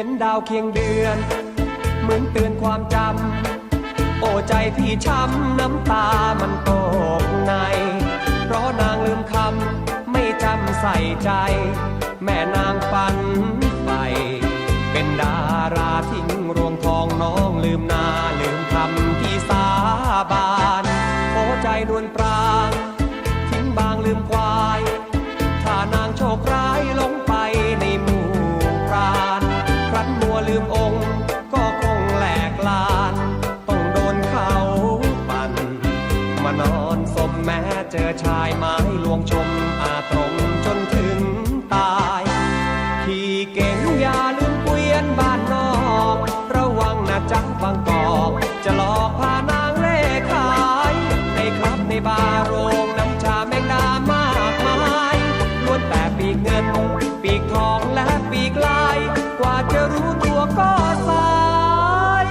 ห็นดาวเคียงเดือน เหมือนเตือนความจำ โอ้ใจพี่ช้ำน้ำตามันตกใน เพราะนางลืมคำไม่จำใส่ใจ แม่นางฝันไป เป็นดาราทิ้งรวงทองน้องลืมนาลืมคำที่สาบานโอ้ใจนวลปรางทิ้งบางลืมควาย อชายไม้ลวงชมอาตรงจนถึงตาย ขี่เก่งอย่าลืมเกวียนบ้านนอก ระวังนะจ๊ะบางกอกจะหลอกพานางเล่ขายในคลับในบาร์โรงน้ำชาแมงดามากมายล้วนแต่ปีกเงิน ปีกทองและปีกลาย กว่าจะรู้ตัวก็สาย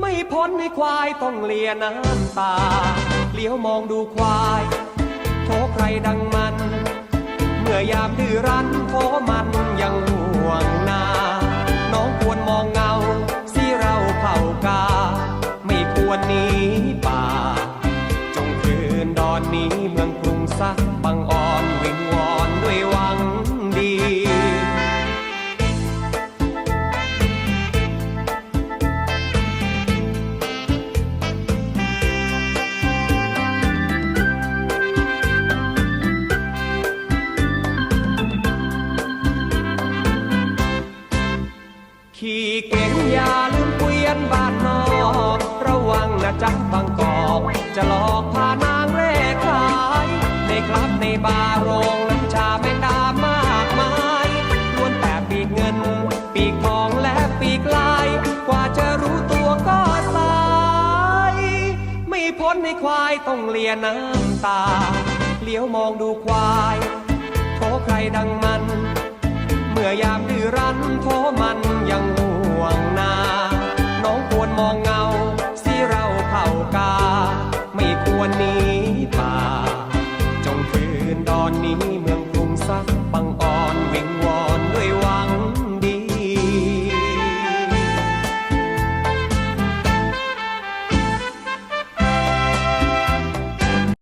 ไม่พ้นให้ควายต้องเลียน้ำตาเลี้ยวมองดูควาย ดังมัน เมื่อยามดื้อรั้นโทมันยังห่วงนา น้องควรมองเงาสิเราเผ่ากา ไม่ควรหนีป่า จงคืนดอนนี้เมืองกรุงซักบังอ่อนวิงวอน คลับในบาร์โรงน้ำชาแมงดามากมายล้วนแต่ปีกเงิน ปีกทองและปีกลาย กว่าจะรู้ตัวก็สาย ไม่พ้นในควายต้องเลียน้ำตา เลี้ยวมองดูควายโทใครดังมัน เมื่อยามดื้อรั้นโทมันยัง